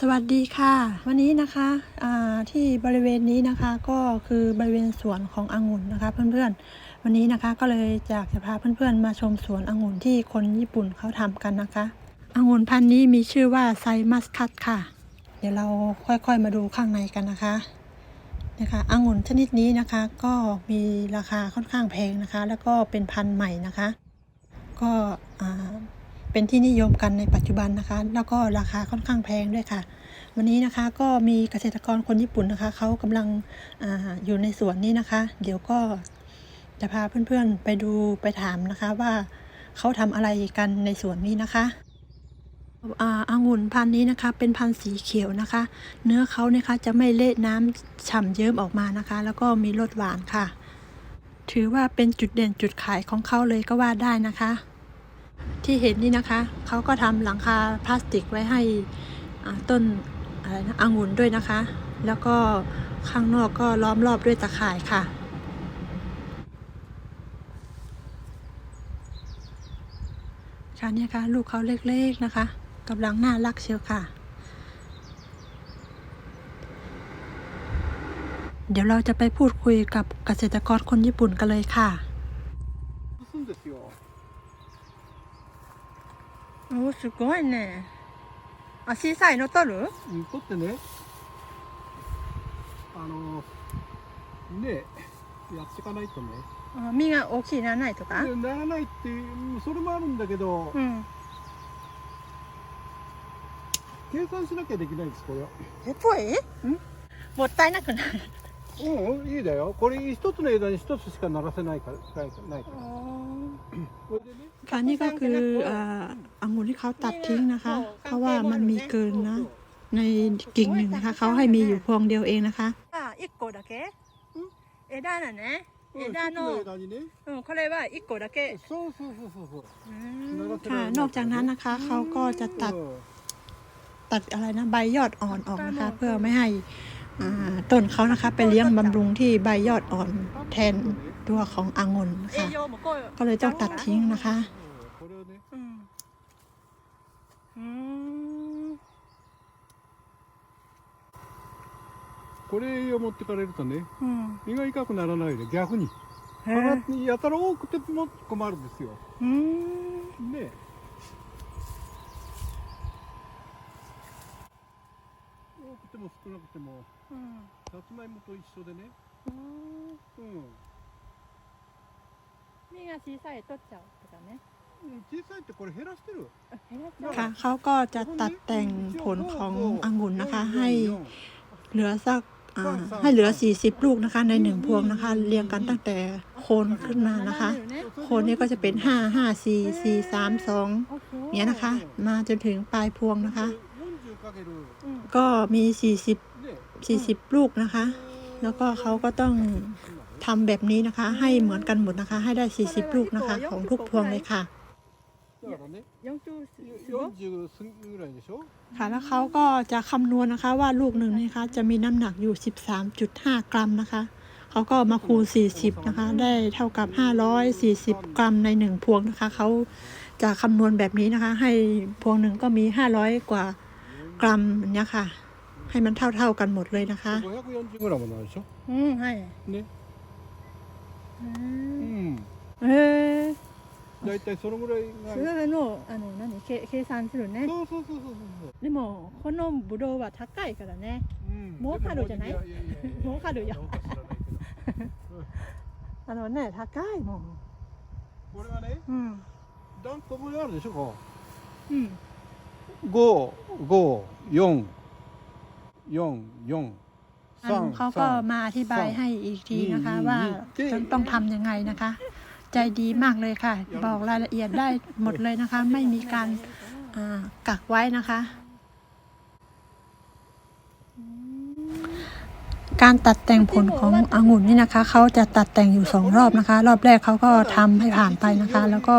สวัสดีค่ะ วันนี้นะคะที่บริเวณนี้นะคะก็คือบริเวณสวนขององุ่นนะคะ เพื่อนๆ วันนี้นะคะก็เลยอยากจะพาเพื่อนๆ มาชมสวนองุ่นที่คนญี่ปุ่นเขาทำกันนะคะองุ่นพันธุ์นี้มีชื่อว่าไซมัสคัตค่ะ เดี๋ยวเราค่อยๆมาดูข้างในกันนะคะนะคะองุ่นชนิดนี้นะคะก็มีราคาค่อนข้างแพงนะคะ แล้วก็เป็นพันธุ์ใหม่นะคะ ก็ เป็นที่นิยมกันในปัจจุบันนะคะ แล้วก็ราคาค่อนข้างแพงด้วยค่ะ วันนี้นะคะก็มีเกษตรกรคนญี่ปุ่นนะคะเขากำลังออยู่ในสวนนี้นะคะ เดี๋ยวก็จะพาเพื่อนๆไปดูไปถามนะคะว่าเขาทำอะไรกันในสวนนี้นะคะอ่างุ่นพันธุ์นี้นะคะ เป็นพันธุ์สีเขียวนะคะ เนื้อเขาเนี่ยคะจะไม่เละน้ำฉ่ำเยิ้มออกมานะคะ แล้วก็มีรสหวานค่ะ ถือว่าเป็นจุดเด่นจุดขายของเขาเลยก็ว่าได้นะคะ ที่เห็นนี่นะคะ เขาก็ทำหลังคาพลาสติกไว้ให้ต้นอะไรนะองุ่นด้วยนะคะ แล้วก็ข้างนอกก็ล้อมรอบด้วยตะข่ายค่ะค่ะเนี่ยค่ะลูกเขาเล็กๆนะคะกำลังน่ารักเชียวค่ะ เดี๋ยวเราจะไปพูดคุยกับเกษตรกรคนญี่ปุ่นกันเลยค่ะ โอ้すごいね。あ小さいの取る？うん取ってね。あのねやっていかないとね。あ実が大きいならないとか？でならないっていうそれもあるんだけど、うん。計算しなきゃできないですこれは。えぽい？もったいなくない？うんいいだよ。これ一つの枝に一つしかならせないからないからこれでね ค่ะนี่ก็คืออ่าองุ่นที่เขาตัดทิ้งนะคะ เพราะว่ามันมีเกินนะ ในกิ่งหนึ่งนะคะ เขาให้มีอยู่พวงเดียวเองนะคะอ่า一個だけ枝だねうん一つの枝にねうんこれは一個だけそうそうそうそうそう ค่ะ นอกจากนั้นนะคะ เขาก็จะตัด うん ตัดอะไรนะใบยอดอ่อนออกนะคะ เพื่อไม่ให้อ่าต้นเขานะคะ ไปเลี้ยงบำรุงที่ใบยอดอ่อนแทนตัวขององุ่นค่ะ ก็เลยต้องตัดทิ้งนะคะ うん。これを持ってかれるとねうん。身が痛くならないで逆に。やたら多くても困るんですよ。うん。ね。多くても少なくてもうん。さつまいもと一緒でね。うん。うん。実が小さい取っちゃうとかね 小さいってこれ減らしてる減らっちゃうค่ะเขาก็จะตัดแต่งผลขององุ่นนะคะ ให้เหลือสักอ่าให้เหลือ 40 ลูกนะคะ ในหนึ่งพวงนะคะ เรียงกันตั้งแต่โคนขึ้นมานะคะ โคนนี้ก็จะเป็น 5 5 4 4 3 2เนี้ยนะคะ มาจนถึงปลายพวงนะคะ 40かける ก็มี 40 ね40 ลูกนะคะ แล้วก็เขาก็ต้องทำแบบนี้นะคะ ให้เหมือนกันหมดนะคะ ให้ได้ 40 ลูกนะคะ ของทุกพวงเลยค่ะ だからね40 40ぐらいでしょ ค่ะ แล้วเขาก็จะคำนวณนะคะว่าลูกหนึ่งนี่นะคะจะมีน้ำหนักอยู่ 13.5 กรัมนะคะ เขาก็มาคูณ 40 นะคะ ได้เท่ากับ 540 กรัมในหนึ่งพวงนะคะ เขาจะคำนวณแบบนี้นะคะ ให้พวงหนึ่งก็มี 500 กว่ากรัมอย่างเนี้ยค่ะ ให้มันเท่าๆกันหมดเลยนะคะ 540グラムなんでしょうんはいねうんへえだ いたいそのぐらいがそれのあの何け計算するねそうそうそうそうそうでもこのブドウは高いからねうん儲かるじゃないでもやややや儲かるよ儲か知らないけどあのね高いもんこれはねうん段ここにあるでしょこうんう五五四四四 อันเขาก็มาอธิบายให้อีกทีนะคะ ว่าต้องต้องทำยังไงนะคะ ใจดีมากเลยค่ะ บอกรายละเอียดได้หมดเลยนะคะ ไม่มีการอ่ากักไว้นะคะ การตัดแต่งผลขององุ่นนี่นะคะ เขาจะตัดแต่งอยู่สองรอบนะคะ รอบแรกเขาก็ทำให้ผ่านไปนะคะ แล้วก็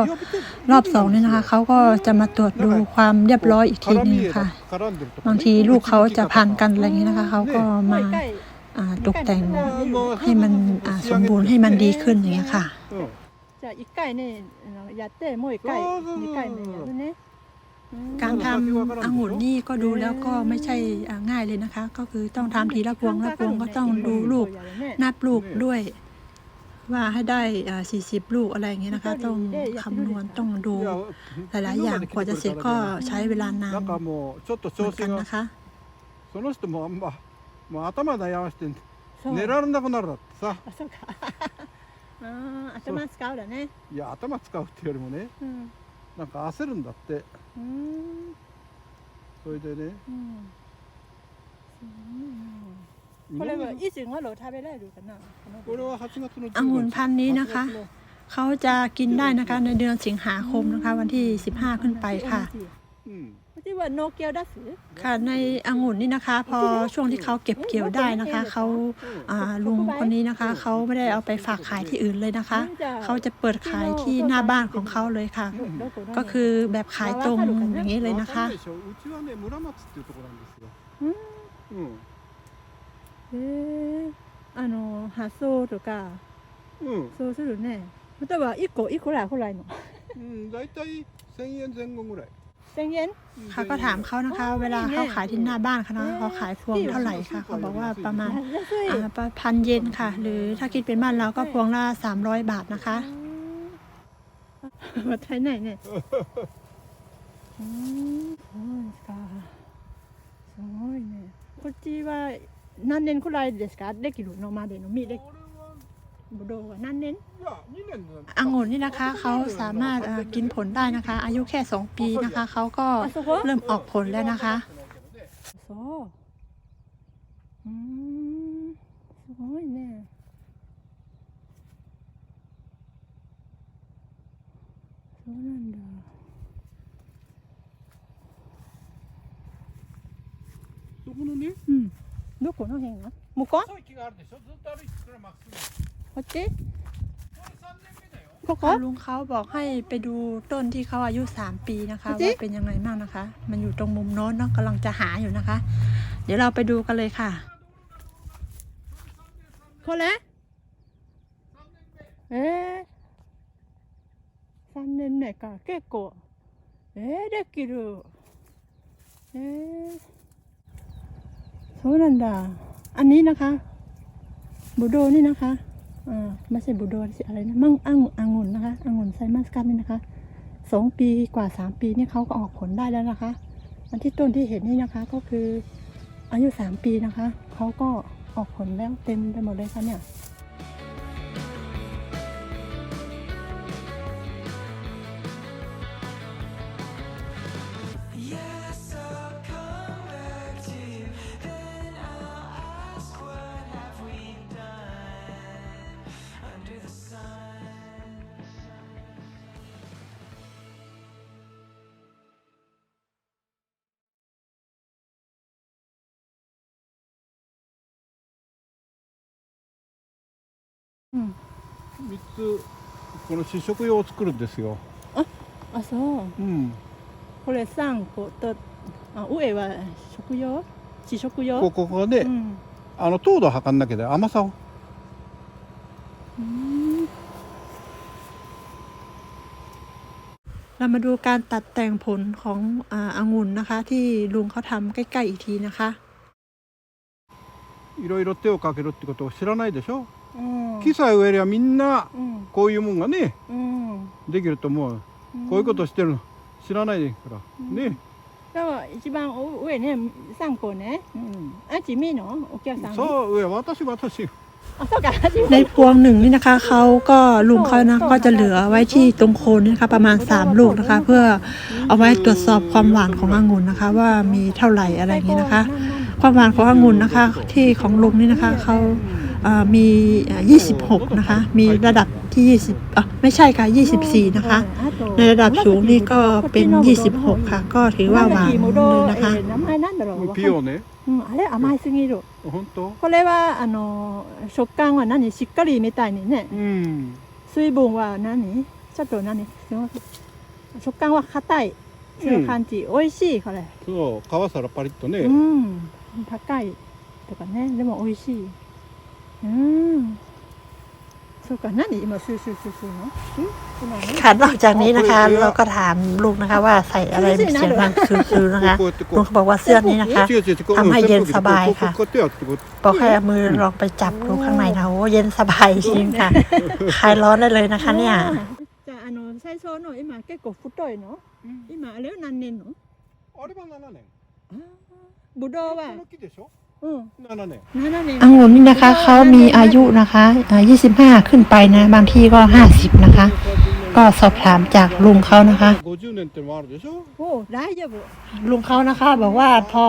รอบสองนี่นะคะ เขาก็จะมาตรวจดูความเรียบร้อยอีกทีหนึงค่ะ บางทีลูกเขาจะพันกันอะไรอย่างนี้นะคะ เขาก็มาอ่าตกแต่งให้มันอ่าสมบูรณ์ให้มันดีขึ้นอย่างนี้ยค่ะ うんじゃあ1回ねあのやってもう1回そうそうそう2回目やるね การทำองุ่นนี่ก็ดูแล้วก็ไม่ใช่อ่าง่ายเลยนะคะ ก็คือต้องทำทีละพวงละพวงก็ต้องดูลูกนับลูกด้วย ว่าให้ได้สี่สิบลูกอะไรอย่างเงี้ยนะคะ ต้องคำนวณต้องดู いや หลาย ๆ อย่างกว่าจะเสร็จก็ใช้เวลานาน なんかもうちょっと เหมือ 調 นกัน 子が นะคะ その人もあんまもう頭悩ましてそう寝られなくなるだってさあそうか あー頭使うだねいや頭使うっていうよりもねうんなんか焦るんだってうーんそれでねうんこれはいつ頃食べられるかなこれは8月の องุ่น 15日 พันธุ์นี้นะคะ เขาจะกินได้นะคะในเดือนสิงหาคมนะคะ วันที่ 15 ขึ้นไปค่ะ うんうちは農協出す ค่ะในองุ่นนี่นะคะ พอช่วงที่เขาเก็บเกี่ยวได้นะคะเขาอ่าลุงคนนี้นะคะเขาไม่ได้เอาไปฝากขายที่อื่นเลยนะคะ เขาจะเปิดขายที่หน้าบ้านของเขาเลยค่ะ どこどこ ก็คือแบบขายตรงอย่างนี้เลยนะคะ わかんないでしょうちはね村松っていうところなんですようんへえあの発送とかうんそうするね例えば1個いくらぐらいのうん大体1000円前後ぐらい 1000円 ค่ะก็ถามเขานะคะ เวลาเขาขายที่หน้าบ้านเขานะเขาขายพวงเท่าไหร่ค่ะ เขาบอกว่าประมาณ 安い อ่าประพันเยนค่ะ หรือถ้าคิดเป็นบ้านเราก็พวงละ300 บาทนะคะ もったいないね。うん、そうですか。すごいね。こっちは何年くらいですか。できるのまでの実で これはぶどうは何年？いや2年だองุ่นนี่นะคะเขาสามารถเอ่อกินผลได้นะคะ อายุแค่ 2 ปีนะคะ เขาก็ あそこ？ เริ่มออกผลแล้วนะคะ そう。うーん、すごいね。そうなんだ。そこのねうん。どこの辺が？向こう？細い木があるでしょずっと歩いてたらまっすぐ พ่อ?그 거? ลุงเขาบอกให้ไปดูต้นที่เขาอายุ 3 ปีนะคะว่าเป็นยังไงมากนะคะ มันอยู่ตรงมุมโน้นเนาะกำลังจะหาอยู่นะคะ เดี๋ยวเราไปดูกันเลยค่ะโคแล้เออสามเดือนไหนก็เก็กะเอ๊ะได้กี่เอ๊ะโซนันดาอันนี้นะคะบูโดนี่นะคะ ไม่ใช่บูโดสิอะไรนะมั่งอ่างองุ่นนะคะองุ่นไซมัสกัสนี่นะคะสองปีกว่าสามปีนี่เขาก็ออกผลได้แล้วนะคะ อันที่ต้นที่เห็นนี่นะคะก็คืออายุสามปีนะคะเขาก็ออกผลแล้วเต็มไปหมดเลยค่ะเนี่ย 3つこの試食用を作るんですよあそううんこれ3個とあ上は食用試食用こここがね、うんあの糖度を測んなきゃで甘さをうん เรามาดูการตัดแต่งผลของอาองุ่นนะคะ ที่ลุงเขาทำใกล้ ๆ อีกทีนะคะ いろいろ手をかけるってことを知らないでしょ、うん木さえ植えりゃみんなうんこういうもんがねうんできると思うこういうことしてるの知らないから、うんねだから一番上ね3個ね、うん、あ地味のお客さんそう上私私あそうか ในพวงหนึ่งนี่นะคะเขาก็ลุงเขานะก็จะเหลือไว้ที่ตรงโคนนี่นะคะประมาณ 3 ลูกนะคะ เพื่อเอาไว้ตรวจสอบความหวานขององุ่นนะคะ ว่ามีเท่าไหร่อะไรอย่างนี้นะคะ ความหวานขององุ่นนะคะ ที่ของลุงนี่นะคะเขาอ่ามีอ่า26 นะคะ มีระดับที่ 20อ่ะไม่ใช่ค่ะ 24 นะคะ ในระดับสูงนี่ก็เป็น 26 ค่ะ ก็ถือว่าหวานเลยนะคะ えー名前なんだろうわかんピオねうん、あれ甘いすぎる本当これはあの食感は何しっかりみたいにねうん水分は何ちょっと何すいません食感は硬いそういう感じ、美味しいこれそう皮さらパリッとね、うん 高いとかねでも美味しいうんそうか何今シューシューシューシューのこ ค่ะนอกจากนี้นะคะ เราก็ถามลูกนะคะ ว่าใส่อะไรเสียงดังคือๆนะคะ こうやってこ ลุง う เขาบอกว่าเสื้อนี้นะคะ 違う違う違うこう ทำให้เย็นสบาย こう ค่ะ こうこうやってやってこう บอกให้เอามือลองไปจับดูข้างในนะโอ้เย็นสบายจริงค่ะ คลายร้อนได้เลยนะคะ เนี่ย じゃああの最初の今結構太いの今あれは何年のあれは7年 ぶどうはこの木でしょうん7年7年 องุ่นนี่นะคะเขามีอายุนะคะอ่า25 ขึ้นไปนะ บางที่ก็ 50 นะคะ ก็สอบถามจากลุงเขานะคะ 50年ってのもあるでしょお大丈夫 ลุงเขานะคะ บอกว่าพอ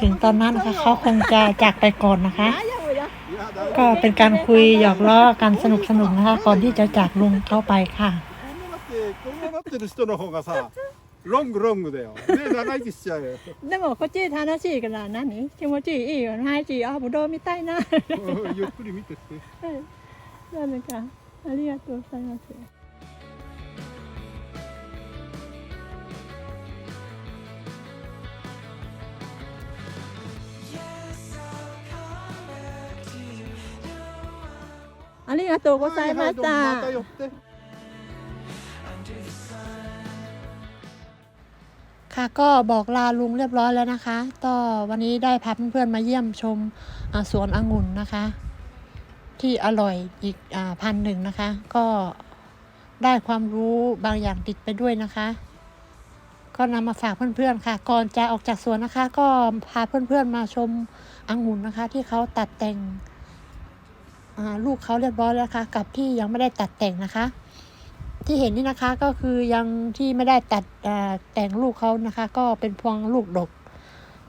ถึงตอนนั้นนะคะเขาคงจะจากไปก่อนนะคะ 大丈夫よいやだ ก็เป็นการคุยหยอกล้อกันสนุกสนุกๆนะคะ ก่อนที่จะจากลุงเข้าไปค่ะ こんななってこんななってる人の方がさ ロングロングだよ。ね長生きしちゃうよ。でもこっち楽しいから何？気持ちいいよ。毎日あぶどうみたいな。ゆっくり見てって。なんかありがとうございます。ありがとうございましはいはい ค่ะก็บอกลาลุงเรียบร้อยแล้วนะคะก็วันนี้ได้พาเพื่อนๆมาเยี่ยมชมสวนองุ่นนะคะ ที่อร่อยอีกอพันหนึ่งนะคะ ก็ได้ความรู้บางอย่างติดไปด้วยนะคะ ก็นำมาฝากเพื่อนๆค่ะ ก่อนจะออกจากสวนนะคะ ก็พาเพื่อนๆมาชมองุ่นนะคะ ที่เขาตัดแต่งลูกเขาเรียบร้อยแล้วนะคะกับที่ยังไม่ได้ตัดแต่งนะคะ ที่เห็นนี่นะคะก็คือยังที่ไม่ได้ตัดแต่งลูกเขานะคะ ก็เป็นพวงลูกดก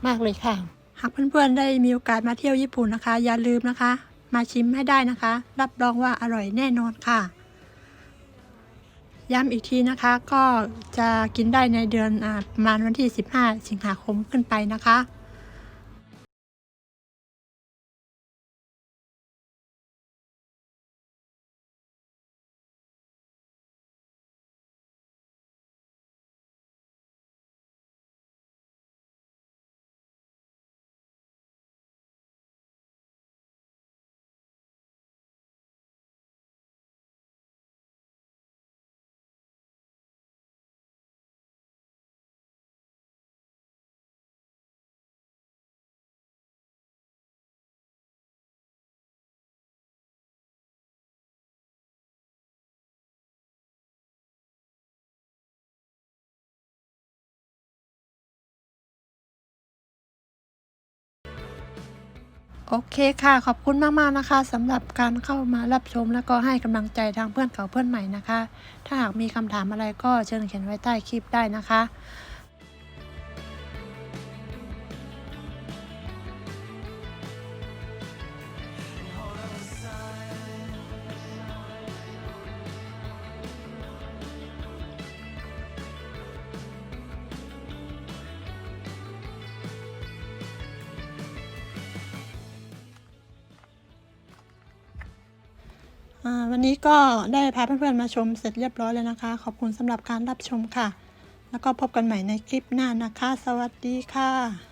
มากเลยค่ะ หากเพื่อนๆได้มีโอกาสมาเที่ยวญี่ปุ่นนะคะ อย่าลืมนะคะ มาชิมให้ได้นะคะ รับรองว่าอร่อยแน่นอนค่ะ ย้ำอีกทีนะคะก็จะกินได้ในเดือนอประมาณวันที่ 15 สิงหาคมขึ้นไปนะคะ โอเคค่ะ ขอบคุณมากๆนะคะสำหรับการเข้ามารับชมแล้วก็ให้กำลังใจทางเพื่อนเก่าเพื่อนใหม่นะคะ ถ้าหากมีคำถามอะไรก็เชิญเขียนไว้ใต้คลิปได้นะคะ วันนี้ก็ได้พาเพื่อนๆมาชมเสร็จเรียบร้อยแล้วนะคะ ขอบคุณสำหรับการรับชมค่ะ แล้วก็พบกันใหม่ในคลิปหน้านะคะ สวัสดีค่ะ